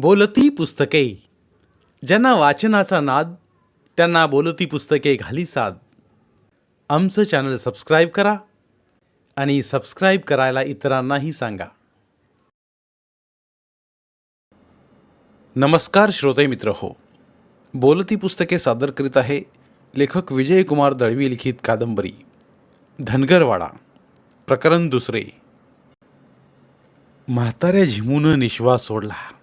बोलती पुस्तके. ज्यांना वाचनाचा नाद त्यांना बोलती पुस्तके घाली साद. आमचं चॅनल सबस्क्राईब करा आणि सबस्क्राईब करायला इतरांनाही सांगा. नमस्कार श्रोते मित्र हो. बोलती पुस्तके सादर करीत आहे लेखक विजयकुमार दळवी लिखित कादंबरी. धनगरवाडा प्रकरण दुसरे. म्हाताऱ्या झिमून निश्वास सोडला.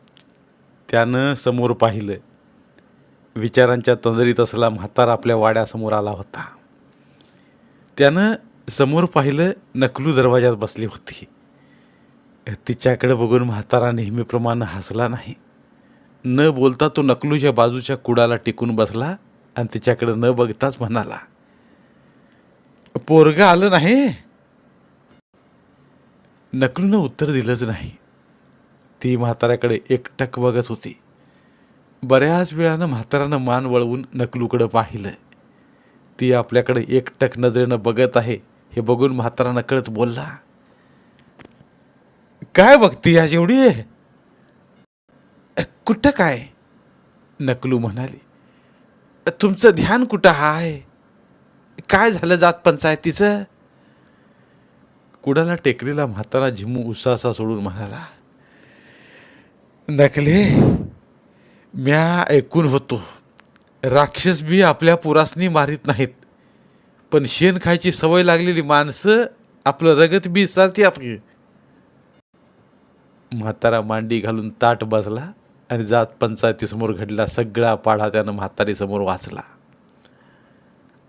त्यानं समोर पाहिलं. विचारांच्या तंदरीत असला म्हातारा आपल्या वाड्यासमोर आला होता. त्यानं समोर पाहिलं नकलू दरवाजात बसली होती. तिच्याकडे बघून म्हातारा नेहमीप्रमाणे हसला नाही. न बोलता तो नकलूच्या बाजूच्या कुडाला टिकून बसला आणि तिच्याकडे न बघताच म्हणाला पोरगं आलं नाही. नकलूनं उत्तर दिलंच नाही. ती म्हाताऱ्याकडे एकटक बघत होती. बऱ्याच वेळानं म्हाताऱ्यानं मान वळवून नकलूकडं पाहिलं. ती आपल्याकडे एकटक नजरेनं बघत आहे हे बघून म्हातारा नकळत बोलला काय बघती आज एवढी कुठं काय? नकलू म्हणाली तुमचं ध्यान कुठं हाय? काय झालं जात पंचायतीचं? कुडाला टेकलेला म्हातारा झिमू उसासा सोडून म्हणाला नकले? म्या ऐकून होतो. राक्षस बी आपल्या पुरासनी मारीत नाहीत. पण शेण खायची सवय लागलेली माणसं आपलं रगत बी सारथी की. म्हातारा मांडी घालून ताट बसला आणि जात पंचायतीसमोर घडला सगळा पाढा त्यानं म्हातारीसमोर वाचला.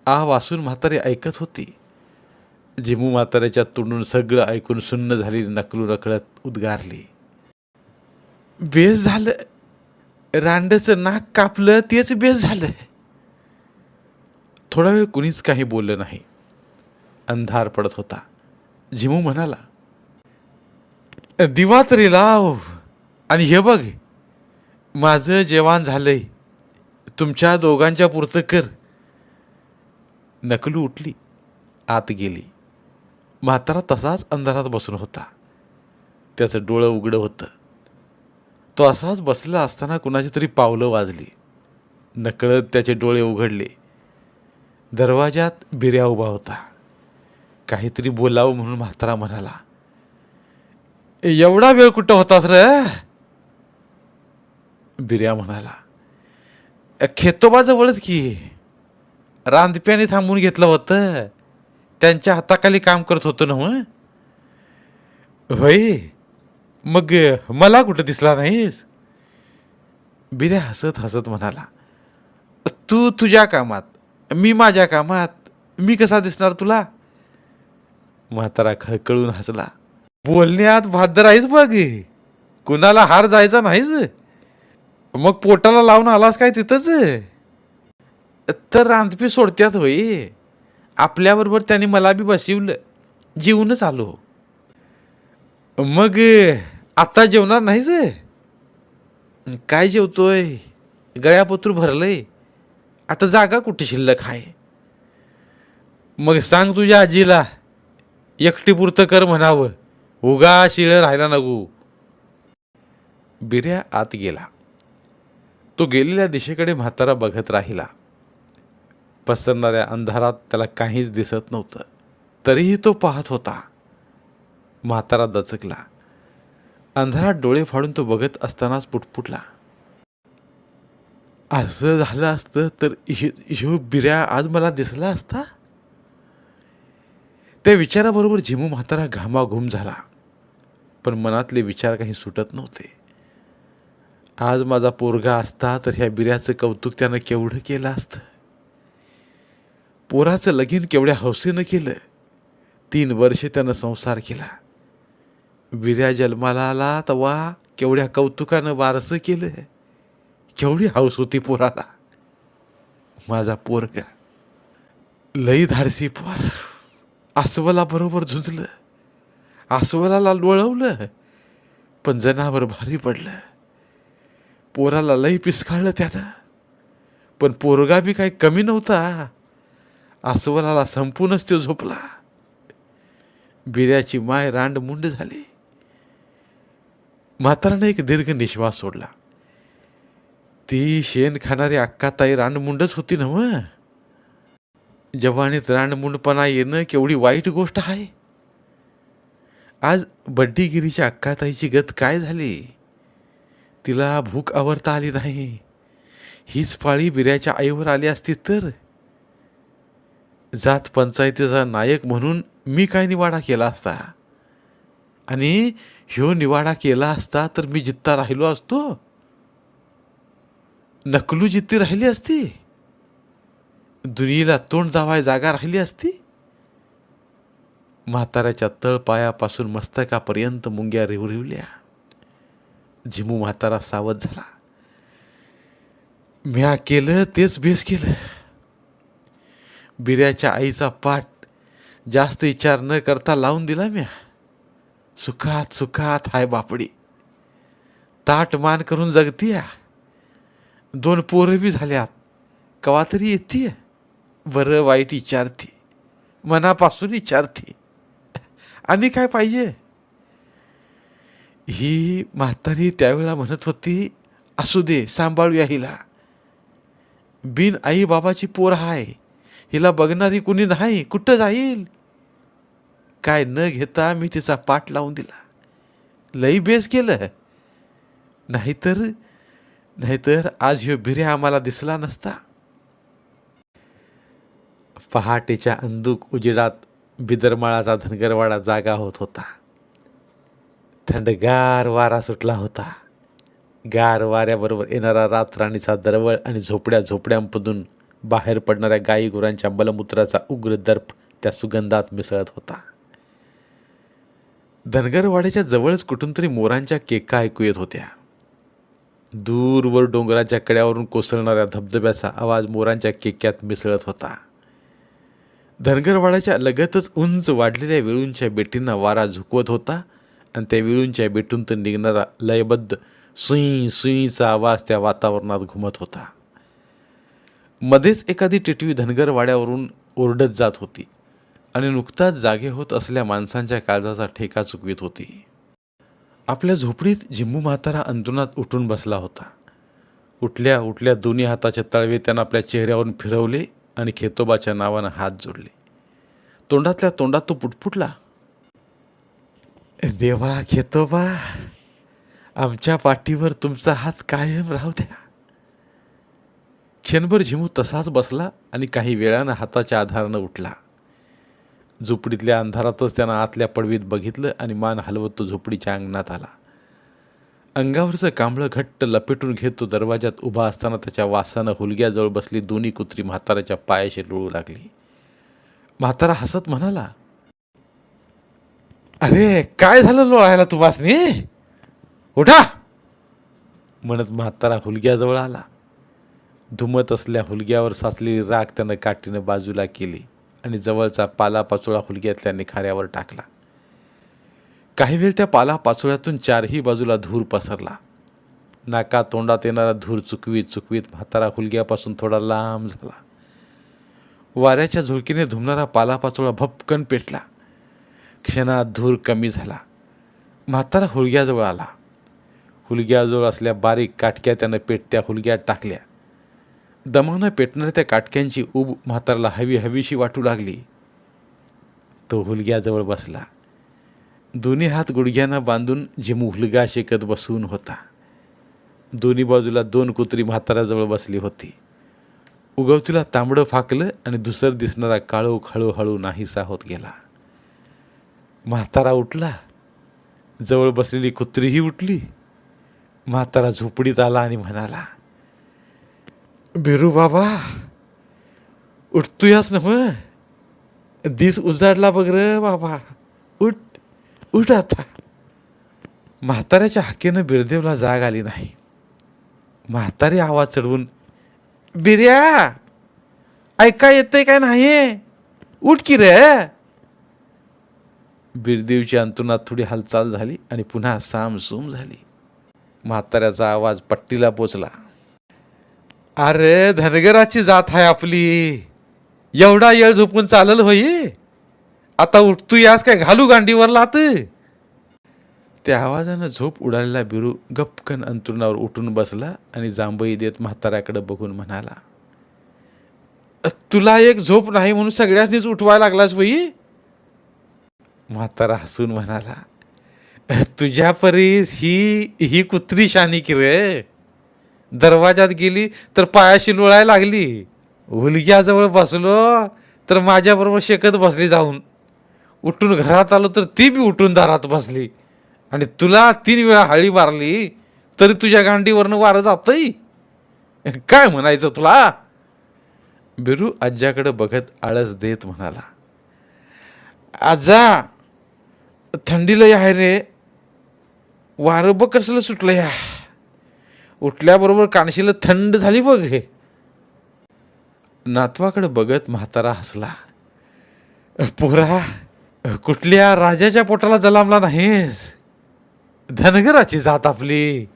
आ वासून म्हातारी ऐकत होती. जिमू म्हाताऱ्याच्या तोंडून सगळं ऐकून सुन्न झालेली नकलू नकळत उद्गारली. बेस झालं. रांडचं नाक कापलं तेच बेस झालं. थोडा वेळ कुणीच काही बोललं नाही. अंधार पडत होता. झिमू म्हणाला दिवा तरी लाव. आणि हे बघ माझं जेवण झालंय. तुमच्या दोघांच्या पुरतं कर. नकलू उठली. आत गेली. म्हातारा तसाच अंधारात बसून होता. त्याचं डोळं उघडं होतं. तो असाच बसला असताना कुणाची तरी पावलं वाजली. नकळत त्याचे डोळे उघडले. दरवाजात बिर्या उभा होता. काहीतरी बोलावं म्हणून म्हातारा म्हणाला एवढा वेळ कुठं होतास रे? बिर्या म्हणाला खेतोबाजवळच की. रांदप्याने थांबून घेतलं होतं. त्यांच्या हाताखाली काम करत होतं ना होय मग मला कुठं दिसला नाहीस? बिरे हसत हसत म्हणाला तू तुझ्या कामात मी माझ्या कामात मी कसा दिसणार तुला? म्हातारा खळखळून हसला बोलण्यात भादर आहेस बघ कुणाला हार जायचा नाहीच मग पोटाला लावून आलास काय तिथंच? तर रांधपी सोडत्यात होई आपल्याबरोबर त्याने मला बी बसवलं. जीवनच आलो. मग आता जेवणार नाहीच काय जेवतोय? गळ्यापत्र भरलंय. आता जागा कुठे शिल्लक आहे मग सांग तुझ्या आजीला एकटीपुरतं कर म्हणावं. उगा शिळ राहायला नको. बिर्या आत गेला. तो गेलेल्या दिशेकडे म्हातारा बघत राहिला. पसरणाऱ्या अंधारात त्याला काहीच दिसत नव्हतं. तरीही तो पाहत होता. म्हातारा दचकला. अंधारात डोळे फाडून तो बघत असतानाच पुटपुटला असं झालं असतं तर ह्यो बिऱ्या आज मला दिसला असता? त्या विचाराबरोबर झिमू म्हातारा घामाघूम झाला. पण मनातले विचार काही सुटत नव्हते. आज माझा पोरगा असता तर ह्या बिऱ्याचं कौतुक त्यानं केवढं केलं असतं? पोराचं लगीन केवढ्या हौसेनं केलं? तीन वर्षे त्यानं संसार केला. विर्या जन्माला आला तेव्हा केवढ्या कौतुकानं बारसं केलं केवढी हौस होती पोराला. माझा पोरगा. लई धाडसी पोर. अस्वला बरोबर झुंजलं. अस्वलाला लोळवलं. पण जनावर भारी पडलं. पोराला लई पिसकाळलं त्यानं. पण पोरगा बी काही कमी नव्हता. अस्वलाला संपूनच तो झोपला. बिऱ्याची माय रांड मुंड झाली. म्हातारानं एक दीर्घ निश्वास सोडला. ती शेण खाणारी अक्काताई रानमुंडच होती ना मग जवानीत रानमुंडपणा येणं केवढी वाईट गोष्ट आहे. आज बड्डीगिरीच्या अक्काताईची गत काय झाली? तिला भूक आवरता आली नाही. हीच पाळी बिऱ्याच्या आईवर आली असती तर? जात पंचायतीचा नायक म्हणून मी काय निवाडा केला असता? आणि ह्यो निवाडा केला असता तर मी जित्ता राहिलो असतो. नकलू जित्ती राहिली असती. दुनियेला तोंड दावाय जागा राहिली असती. म्हाताऱ्याच्या तळपायापासून मस्तकापर्यंत मुंग्या रिवरिवल्या. झिमू म्हातारा सावध झाला. म्या केलं तेच बेस केलं. बिऱ्याच्या आईचा पाठ जास्त विचार न करता लावून दिला म्या. सुखात सुखात हाय बापडी. ताट मान करून जगतीया. दोन पोरं बी झाल्यात. कवा तरी येते. बरं वाईट विचारते. मनापासून विचारते. आणि काय पाहिजे? ही म्हातारी त्यावेळेला म्हणत होती असू दे सांभाळूया हिला. बिन आई बाबाची पोर हाय. हिला बघणारी कुणी नाही. कुठं जाईल? काय न घेता मी तिचा पाठ लावून दिला. लई बेस केलं. नाहीतर नाहीतर आज ह्यो बिऱ्या आम्हाला दिसला नसता. पहाटेच्या अंदूक उजेडात बिदरमाळाचा धनगरवाडा जागा होत होता. थंडगार वारा सुटला होता. गार वाऱ्याबरोबर येणारा रातराणीचा दरवळ आणि झोपड्या झोपड्यांमधून बाहेर पडणाऱ्या गाई गुरांच्या मलमूत्राचा उग्र दर्प त्या सुगंधात मिसळत होता. धनगरवाड्याच्या जवळच कुठून तरी मोरांच्या केका ऐकू येत होत्या. दूरवर डोंगराच्या कड्यावरून कोसळणाऱ्या धबधब्याचा आवाज मोरांच्या केक्यात मिसळत होता. धनगरवाड्याच्या लगतच उंच वाढलेल्या वेळूंच्या बेटींना वारा झुकवत होता आणि त्या वेळूंच्या बेटूंतून निघणारा लयबद्ध सुई सुईचा आवाज त्या वातावरणात घुमत होता. मध्येच एखादी टिटवी धनगरवाड्यावरून ओरडत जात होती. आणि नुकताच जागे होत असल्या माणसांच्या काळजाचा ठेका चुकवीत होती. आपल्या झोपडीत जिम्मू म्हातारा अंतुनात उठून बसला होता. उठल्या उठल्या दोन्ही हाताचे तळवे त्यानं आपल्या चेहऱ्यावरून फिरवले आणि खेतोबाच्या नावानं हात जोडले. तोंडातल्या तोंडात तो पुटपुटला देवा खेतोबा आमच्या पाठीवर तुमचा हात कायम राहू द्या. क्षणभर झिमू तसाच बसला आणि काही वेळानं हाताच्या आधारानं उठला. झोपडीतल्या अंधारातच त्यानं आतल्या पडवीत बघितलं आणि मान हलवत तो झोपडीच्या अंगणात आला. अंगावरचं कांबळं घट्ट लपेटून घेत तो दरवाजात उभा असताना त्याच्या वासानं हुलग्याजवळ बसली दोन्ही कुत्री म्हाताऱ्याच्या पायाशी लोळू लागली. म्हातारा हसत म्हणाला अरे काय झालं लोळायला तुम्हासनी उठा. म्हणत म्हातारा हुलग्याजवळ आला. धुमत असल्या हुलग्यावर साचलेली राग त्यानं काठीनं बाजूला केली. आणि जवळचा पालापाचोळा हुलग्यातल्या निखाऱ्यावर टाकला. काही वेळ त्या पालापाचोळ्यातून चारही बाजूला धूर पसरला. नाका तोंडात येणारा धूर चुकवीत चुकवीत म्हातारा हुलग्यापासून थोडा लांब झाला. वाऱ्याच्या झुळकीने धुमणारा पालापाचोळा भपकन पेटला. क्षणात धूर कमी झाला. म्हातारा हुलग्याजवळ आला. हुलग्याजवळ असल्या बारीक काटक्या त्यानं पेटत्या हुलग्यात टाकल्या. दमानं पेटणाऱ्या त्या काटक्यांची उब म्हाताराला हवी हवीशी वाटू लागली. तो हुलग्याजवळ बसला. दोन्ही हात गुडघ्यानं बांधून झिमू हुलगा शेकत बसून होता. दोन्ही बाजूला दोन कुत्री म्हाताराजवळ बसली होती. उगवतीला तांबडं फाकलं आणि दुसरं दिसणारा काळोख हळूहळू नाहीसा होत गेला. म्हातारा उठला. जवळ बसलेली कुत्रीही उठली. म्हातारा झोपडीत आला आणि म्हणाला बिरू बाबा उठतोयास ना मग दिस उजाडला बघ र बाबा. उठ उठ आता. म्हाताऱ्याच्या हाकेनं बिरदेवला जाग आली नाही. म्हातारी आवाज चढवून बिर्या ऐका येतंय काय नाही उठ की रे बिरदेवची अंतुनात थोडी हालचाल झाली आणि पुन्हा सामसूम झाली. म्हाताऱ्याचा आवाज पट्टीला पोचला. अरे धनगराची जात आहे आपली. एवढा येळ झोपून चालल होई. आता उठतू यास काय घालू गांडीवर लात? त्या आवाजानं झोप उडालेला बिरू गपकन अंतरुणावर उठून बसला आणि जांभई देत म्हाताऱ्याकडे बघून म्हणाला तुला एक झोप नाही म्हणून सगळ्यांनीच उठवायला लागलास वई म्हातारा हसून म्हणाला तुझ्या परीस ही ही कुत्री शानी की रे. दरवाजात गेली तर पायाशी लोळायला लागली. हुलग्याजवळ बसलो तर माझ्याबरोबर शेकत बसली जाऊन. उठून घरात आलो तर ती बी उठून दारात बसली. आणि तुला तीन वेळा हळी मारली तरी तुझ्या गांडीवरनं वारं जातंय? काय म्हणायचं तुला? बिरू आज्याकडे बघत आळस देत म्हणाला. आजा थंडीला आहे रे. वारं बघ कसलं सुटलं या उठल्याबरोबर कानशीला थंड झाली बघ हे. नातवाकडे बघत म्हातारा हसला. पोरा कुठल्या राजाच्या पोटाला जलामला नाहीस? धनगराची जात आपली.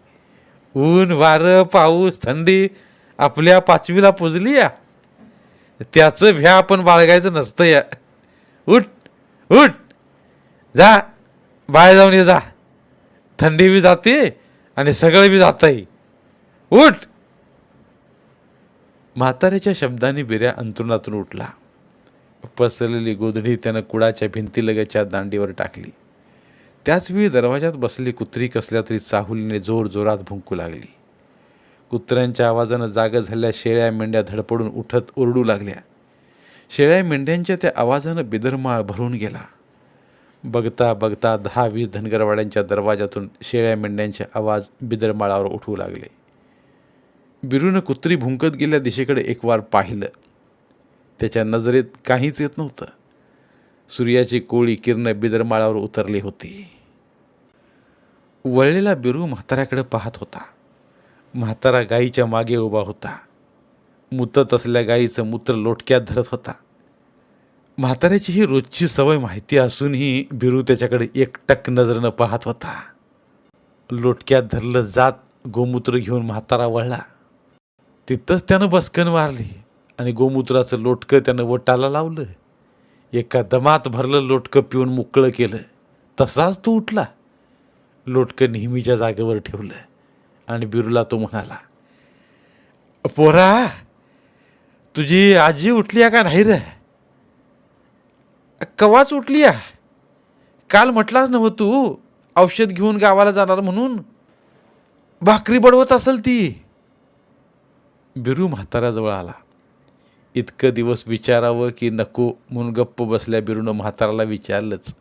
ऊन वारं पाऊस थंडी आपल्या पाचवीला पुजली या. त्याचं भ्या आपण बाळगायचं नसतं या. उठ उठ. जा बाहेर जाऊन ये जा. थंडी बी जाते आणि सगळं बी जातंय. उठ! म्हाताऱ्याच्या शब्दाने बिऱ्या अंतरुणातून उठला. पसरलेली गोधडी त्यानं कुडाच्या भिंतीलगतच्या दांडीवर टाकली. त्याचवेळी दरवाजात बसली कुत्री कसल्या तरी चाहुलीने जोर जोरात भुंकू लागली. कुत्र्यांच्या आवाजानं जाग झालेल्या शेळ्या मेंढ्या धडपडून उठत ओरडू लागल्या. शेळ्या मेंढ्यांच्या त्या आवाजानं बिदरमाळ भरून गेला. बघता बघता दहा वीस धनगरवाड्यांच्या दरवाजातून शेळ्या मेंढ्यांचे आवाज बिदरमाळावर उठू लागले. बिरूनं कुत्री भुंकत गेल्या दिशेकडे एक वार पाहिलं. त्याच्या नजरेत काहीच येत नव्हतं. सूर्याची कोळी किरणं बिदरमाळावर उतरली होती. वळलेला बिरू म्हाताऱ्याकडे पाहत होता. म्हातारा गाईच्या मागे उभा होता. मुतत असल्या गाईचं मूत्र लोटक्यात धरत होता. म्हाताऱ्याची ही रोजची सवय माहिती असूनही बिरू त्याच्याकडे एकटक नजरनं पाहत होता. लोटक्यात धरलं जात गोमूत्र घेऊन म्हातारा वळला. तिथंच त्यानं बसकन मारली आणि गोमूत्राचं लोटकं त्यानं वटाला लावलं. एका दमात भरलं लोटकं पिऊन मोकळं केलं. तसाच तो उठला. लोटकं नेहमीच्या जागेवर ठेवलं. आणि बिरूला तो म्हणाला पोरा तुझी आजी उठली आहे का नाही रे? कवाच उठली आहे? काल म्हटलाच नव्ह तू औषध घेऊन गावाला जाणार म्हणून? भाकरी बडवत असेल ती. बिरू म्हाताऱ्याजवळ आला. इतकं दिवस विचारावं की नको म्हणून गप्प बसल्या बिरूनं म्हाताराला विचारलंच.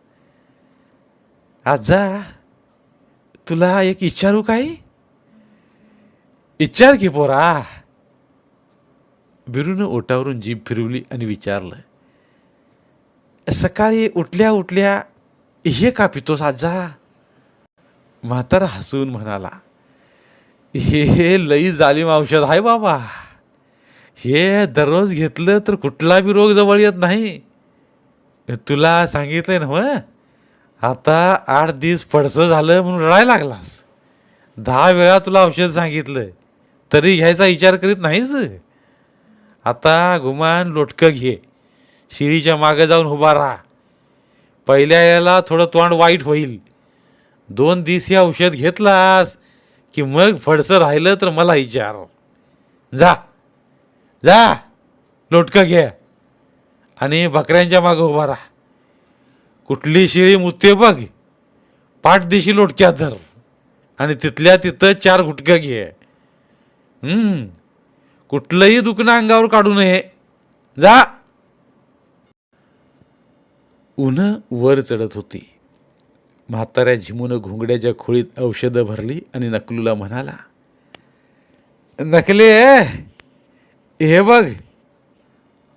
आजा तुला एक विचारू काय विचार की पोरा. बिरूनं ओटावरून जीभ फिरवली आणि विचारलं सकाळी उठल्या उठल्या हे का पितोस आजा? म्हातारा हसून म्हणाला हे लई जालीम औषध आहे बाबा. हे दररोज घेतलं तर कुठला बी रोग जवळ येत नाही. तुला सांगितलंय ना मग आता आठ दिवस पडसं झालं म्हणून रडायला लागलास. दहा वेळा तुला औषध सांगितलं तरी घ्यायचा विचार करीत नाहीच आता गुमान लोटकं घे. शिरीच्या मागं जाऊन उभा राहा. पहिल्या याला थोडं तोंड वाईट होईल. दोन दिवस हे औषध घेतलास की मग फडसं राहिलं तर मला विचार. जा. जा. लोटकं घे. आणि बकऱ्यांच्या मागं उभा राहा. कुठली शिळी मुत्ते बघ. पाठ दिशी लोटक्यात धर. आणि तिथल्या तिथं चार गुटकं घे. कुठलंही दुखणं अंगावर काढू नये. जा. उन्ह वर चढत होती. म्हाताऱ्या झिमून घोंगड्याच्या खोळीत औषधं भरली आणि नकलूला म्हणाला नकले हे बघ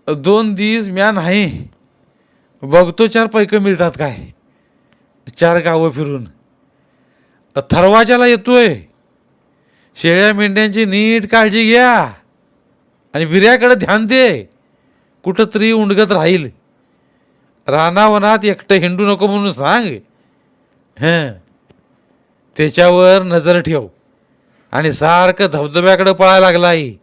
दोन दिवस म्या नाही. बघतो चार पैक मिळतात काय. चार गावं फिरून. थरवाच्याला येतोय. शेळ्या मेंढ्यांची नीट काळजी घ्या आणि बिऱ्याकडे ध्यान दे. कुठं तरी उंडगत राहील. रानावनात एकटं हिंडू नको म्हणून सांग. हं. त्याच्यावर नजर ठेव. आणि सारखं धबधब्याकडं पळायला आहे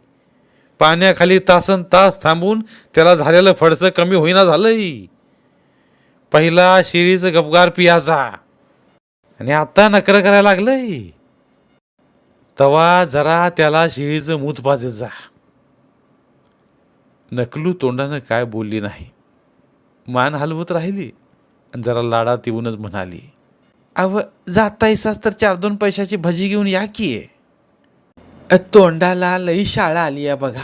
पाण्याखाली तासन तास थांबून त्याला झालेलं फडसं कमी होईना झालंही पहिला शिरीचं गपगार पियाचा. आणि आत्ता नकर करायला लागलंय. तवा जरा त्याला शिळीचं मूत पाजत जा. नकलू तोंडानं काय बोलली नाही. मान हलवत राहिली. आणि जरा लाडात येऊनच म्हणाली. अव जातायसाच तर चार दोन पैशाची भजी घेऊन या की. तोंडाला लई शाळा आली या बघा.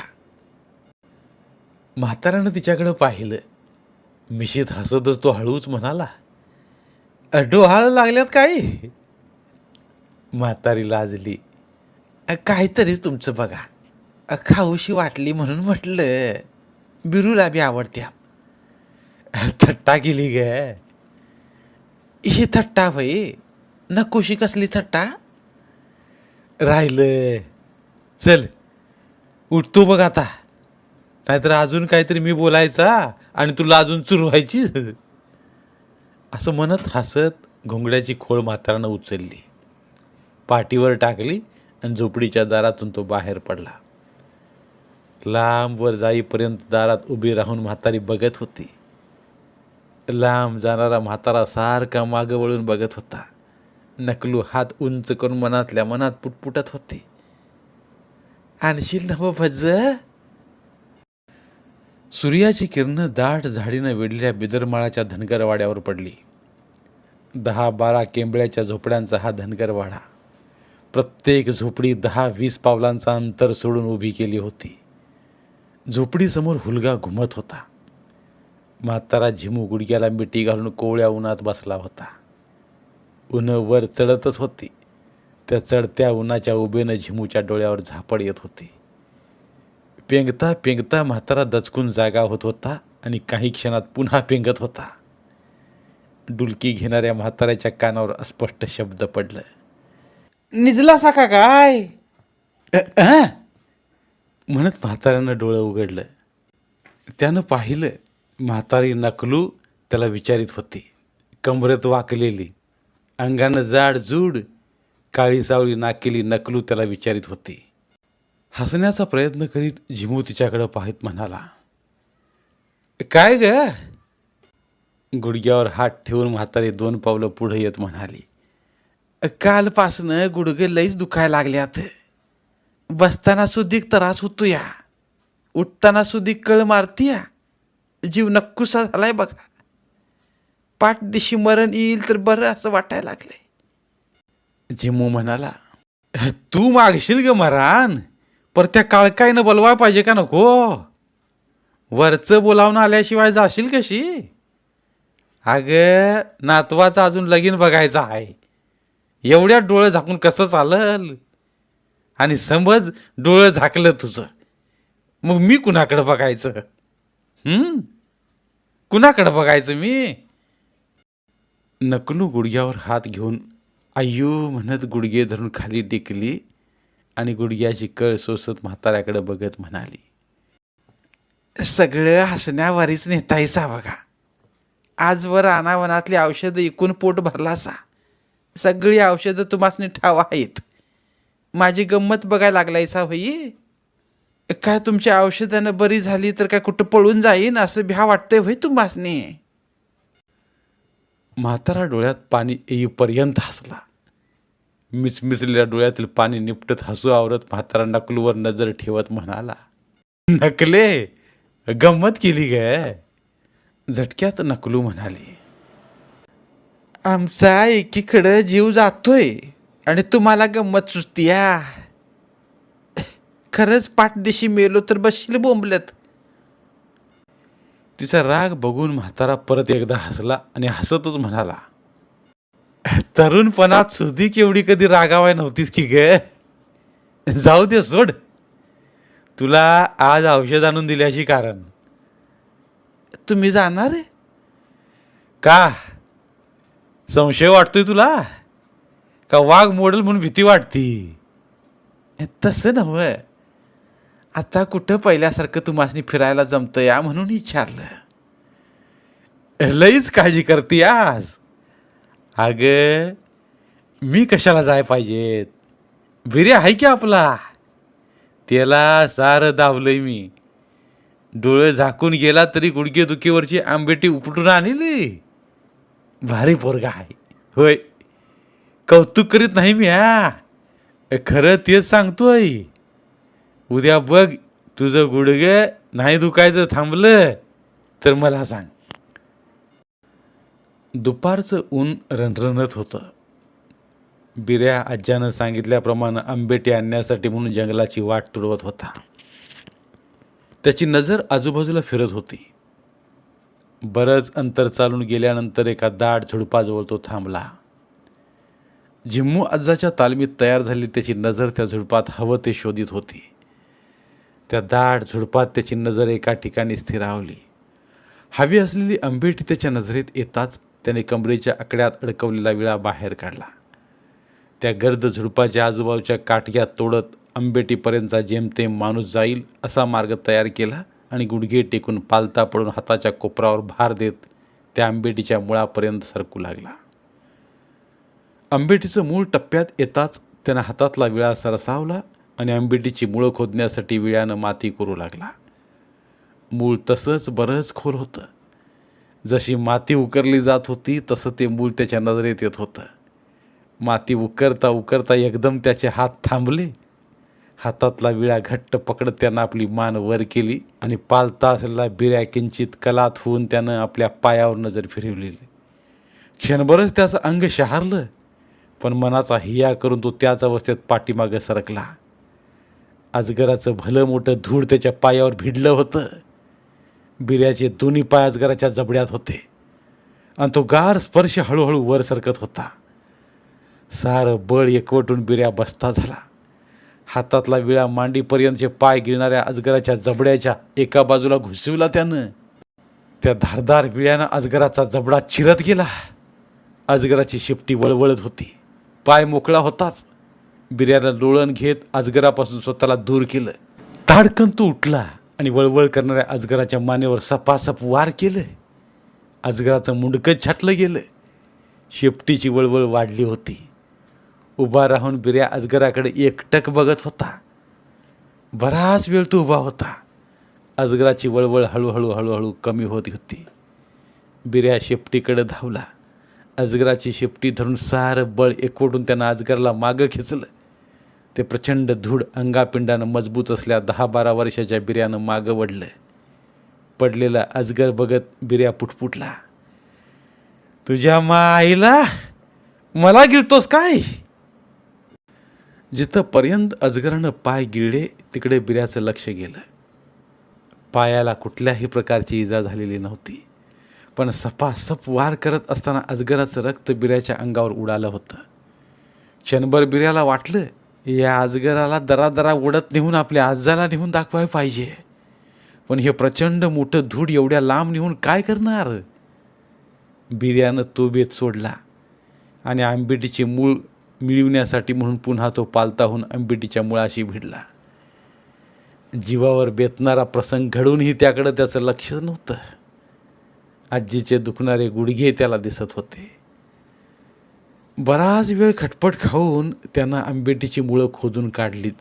म्हाताऱ्यानं तिच्याकडं पाहिलं. मिशीत हसतच तो हळूच म्हणाला "अ, लागल्यात काय म्हातारी लाजली. काहीतरी तुमचं बघा. खाऊशी वाटली म्हणून म्हटलं. बिरूला बी आवडत्या थट्टा केली ग. ही थट्टा भाई नकोशी कसली थट्टा? राहिलं. चल. उठतो बघ आता. नाहीतर अजून काहीतरी मी बोलायचा आणि तुला अजून चुरवायची. व्हायची असं म्हणत हसत घोंगड्याची खोळ म्हातारानं उचलली. पाठीवर टाकली आणि झोपडीच्या दारातून तो बाहेर पडला. लांब वर जाईपर्यंत दारात उभी राहून म्हातारी बघत होती. लांब जाणारा म्हातारा सारखा मागं वळून बघत होता. नकलू हात उंच करून मनातल्या मनात पुटपुटत होते. आणशील नव हो भज सूर्याची किरणं दाट झाडीनं वेढलेल्या बिदरमाळाच्या धनगरवाड्यावर पडली. दहा बारा केंबळ्याच्या झोपड्यांचा हा धनगरवाडा. प्रत्येक झोपडी दहा वीस पावलांचा अंतर सोडून उभी केली होती. झोपडीसमोर हुलगा घुमत होता. म्हातारा झिमू गुडघ्याला मिठी घालून कोवळ्या उन्हात बसला होता. ऊन वर चढतच होती. त्या चढत्या उन्हाच्या उभेनं झिमूच्या डोळ्यावर झापड येत होती. पेंगता पेंगता म्हातारा दचकून जागा होत होता आणि काही क्षणात पुन्हा पेंगत होता. डुलकी घेणाऱ्या म्हाताऱ्याच्या कानावर अस्पष्ट शब्द पडलं. निजला साका काय? म्हणत म्हाताऱ्यानं डोळं उघडलं. त्यानं पाहिलं म्हातारी नकलू त्याला विचारित होती. कमरेत वाकलेली अंगानं जाड जूड काळी सावळी नाकेली नकलू त्याला विचारित होती. हसण्याचा प्रयत्न करीत झिमू तिच्याकडं पाहत म्हणाला काय ग? गुडघ्यावर हात ठेवून म्हातारी दोन पावलं पुढे येत म्हणाली कालपासनं गुडघे लईच दुखायला लागल्यात. बसताना सुद्धिक त्रास होतो या उठताना सुद्धिक कळ मारतीया. जीव नक्कुसा झालाय बघा. पाठदिशी मरण येईल तर बरं असं वाटायला लागलंय. जिमू म्हणाला तू मागशील ग मरान पर त्या काळकायनं बोलवाय पाहिजे का नको? वरचं बोलावून आल्याशिवाय जाशील कशी? अगं नातवाचं अजून लगीन बघायचं आहे. एवढ्या डोळं झाकून कसं चालल? आणि समज डोळं झाकलं तुझं मग मी कुणाकडं बघायचं? हम्म कुणाकडं बघायचं मी? नकलू गुडघ्यावर हात घेऊन अय्यो म्हणत गुडघे धरून खाली टेकली आणि गुडघ्याची कळ सोसत म्हाताऱ्याकडे बघत म्हणाली सगळं हसण्यावारीच नेतायसा बघा. आजवर अनावनातली औषधं एकूण पोट भरलासा. सगळी औषधं तुम्हासनी ठाव आहेत. माझी गंमत बघायला लागलायसा होई? काय तुमच्या औषधानं बरी झाली तर काय कुठं पळून जाईन असं भ्या वाटतंय होय तुम्हासनी म्हातारा डोळ्यात पाणी येईपर्यंत हसला. मिचमिचलेल्या डोळ्यातील पाणी निपटत हसू आवरत म्हातारा नकलूवर नजर ठेवत म्हणाला नकले गंमत केली ग. झटक्यात नकलू म्हणाली आमचा एकीकडं जीव जातोय आणि तुम्हाला गंमत सुचतीया. खरंच पाठदेशी मेलो तर बसशील बोंबलत. तिचा राग बघून म्हातारा परत एकदा हसला आणि हसतच म्हणाला तरुणपणात सुधी केवढी कधी रागावाय नव्हतीस की ग? जाऊ दे सोड. तुला आज औषध आणून दिल्याशी कारण. तुम्ही जाणार आहे? का? संशय वाटतोय तुला? का वाघ मोडल म्हणून भीती वाटती? तसं नव्हे. आता कुठं पहिल्यासारखं तुम्हाला फिरायला जमतं या म्हणून विचारलं. लईच काळजी करते आज. अग मी कशाला जाय पाहिजेत? बिरे आहे की आपला? त्याला सारं दावलंय मी. डोळे झाकून गेला तरी गुडघेदुखीवरची आंबेटी उपटून आणली. भारी पोरगा आहे. होय. कौतुक करीत नाही मी हा. खरं तेच सांगतोय. उद्या बघ तुझं गुडघे नाही दुखायचं थांबलं? तर मला सांग. दुपारचं ऊन रणरणत होतं. बिऱ्या आज्यानं सांगितल्याप्रमाणे आंबेटे आणण्यासाठी म्हणून जंगलाची वाट तुडवत होता. त्याची नजर आजूबाजूला फिरत होती. बरंच अंतर चालून गेल्यानंतर एका दाट झुडपाजवळ तो थांबला. झिम्मू आजाच्या तालमीत तयार झाली त्याची नजर त्या झुडपात हवं ते शोधित होती. त्या दाट झुडपात त्याची नजर एका ठिकाणी स्थिरावली. हवी असलेली आंबेटी त्याच्या नजरेत येताच त्याने कमरेच्या आकड्यात अडकवलेला विळा बाहेर काढला. त्या गर्द झुडपाच्या आजूबाजूच्या काठग्या तोडत आंबेटीपर्यंतचा जेमतेम माणूस जाईल असा मार्ग तयार केला आणि गुडघे टेकून पालता पडून हाताच्या कोपरावर भार देत त्या आंबेटीच्या मुळापर्यंत सरकू लागला. आंबेटीचं मूळ टप्प्यात येताच त्यानं हातातला विळा सरसावला आणि आंबिटीची मुळं खोदण्यासाठी विळ्यानं माती करू लागला. मूळ तसंच बरंच खोल होतं. जशी माती उकरली जात होती तसं ते मूळ त्याच्या नजरेत येत होतं. माती उकरता उकरता एकदम त्याचे हात थांबले. हातातला विळा घट्ट पकडत त्यानं आपली मान वर केली आणि पालता असलेला बिऱ्या किंचित कलात होऊन त्यानं आपल्या पायावर नजर फिरवलेली. क्षणभरच त्याचं अंग शहारलं पण मनाचा हिया करून तो त्याच अवस्थेत पाठीमागे सरकला. अजगराचं भलं मोठं धूळ त्याच्या पायावर भिडलं होतं. बिऱ्याचे दोन्ही पाय अजगराच्या जबड्यात होते. आणि तो गार स्पर्श हळूहळू वर सरकत होता. सारं बळ एकवटून बिऱ्या बसता झाला. हातातला विळा मांडीपर्यंतचे पाय गिळणाऱ्या अजगराच्या जबड्याच्या एका बाजूला घुसविला त्यानं. त्या धारदार विळ्यानं अजगराचा जबडा चिरत गेला. अजगराची शिपटी वळवळत होती. पाय मोकळा होताच. बिर्याला लोळण घेत अजगरापासून स्वतःला दूर केलं. ताडकन तो उठला आणि वळवळ करणाऱ्या अजगराच्या मानेवर सपासप वार केलं. अजगराचं मुंडकं छाटलं गेलं. शेपटीची वळवळ वाढली होती. उभा राहून बिर्या अजगराकडे एकटक बघत होता. बराच वेळ तो उभा होता. अजगराची वळवळ हळूहळू हळूहळू कमी होत होती. बिर्या शेपटीकडे धावला. अजगराची शेपटी धरून सारं बळ एकवटून त्यानं अजगरला मागं खेचलं. ते प्रचंड धूड अंगापिंडानं मजबूत असल्या दहा बारा वर्षाच्या बिर्यानं मागं वडलं पडलेला अजगर बघत बिर्या पुटपुटला. तुझ्या माईला मला गिळतोस काय? जिथंपर्यंत अजगरानं पाय गिळले तिकडे बिऱ्याचं लक्ष गेलं. पायाला कुठल्याही प्रकारची इजा झालेली नव्हती पण सपासप वार करत असताना अजगराचं रक्त बिऱ्याच्या अंगावर उडालं होतं. क्षणभर बिऱ्याला वाटलं या अजगराला दरादरा उडत नेऊन आपल्या आजाला नेऊन दाखवाय पाहिजे. पण हे प्रचंड मोठं धूड एवढ्या लांब नेऊन काय करणार? बिर्यानं तो बेत सोडला आणि आंबेटीचे मूळ मिळवण्यासाठी म्हणून पुन्हा तो पालताहून आंबेटीच्या मुळाशी भिडला. जीवावर बेतणारा प्रसंग घडूनही त्याकडं त्याचं लक्ष नव्हतं. आजीचे दुखणारे गुडघे त्याला दिसत होते. बराच वेळ खटपट खाऊन त्यांना आंबेटीची मुळं खोदून काढलीत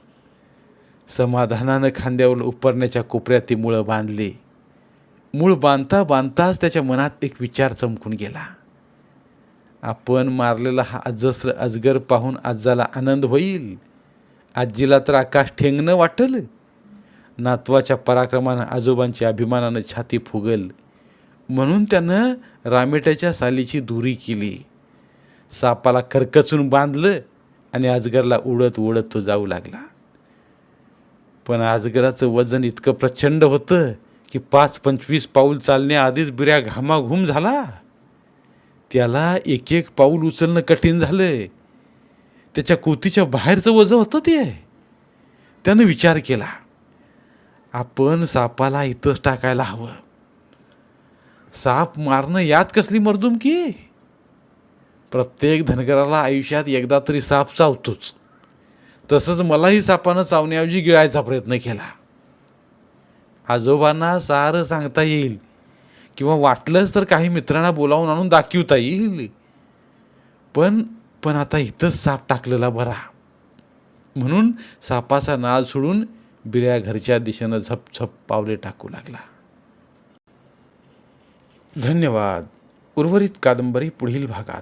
समाधानानं खांद्यावर उपरण्याच्या कोपऱ्यात ती मुळं बांधली. मूळ बांधता बांधताच त्याच्या मनात एक विचार चमकून गेला. आपण मारलेला हा अजस्र अजगर पाहून आजाला आनंद होईल. आजीला तर आकाश ठेंगणं वाटल. नातवाच्या पराक्रमानं आजोबांच्या अभिमानानं छाती फुगल. म्हणून त्यानं रामेट्याच्या सालीची दुरी केली. सापाला करकचून बांधलं आणि अजगरला उडत उडत तो जाऊ लागला. पण अजगराचं वजन इतकं प्रचंड होतं की पाच पंचवीस पाऊल चालण्याआधीच बिऱ्या घामाघूम झाला. त्याला एक एक पाऊल उचलणं कठीण झालं त्याच्या कोतीच्या बाहेरचं वजन होतं ते. त्यानं विचार केला आपण सापाला इथंच टाकायला हवं. साप मारणं यात कसली मर्दुमकी? प्रत्येक धनगराला आयुष्यात एकदा तरी साप चावतोच. तसंच मलाही सापानं चावण्याऐवजी गिळायचा प्रयत्न केला. आजोबांना सारं सांगता येईल किंवा वाटलंच तर काही मित्रांना बोलावून आणून दाखवता येईल. पण पण आता इथंच साप टाकलेला बरा. म्हणून सापाचा नाल सोडून बिऱ्या घरच्या दिशेनं झपझप पावले टाकू लागला. धन्यवाद. उर्वरित कादंबरी पुढील भागात.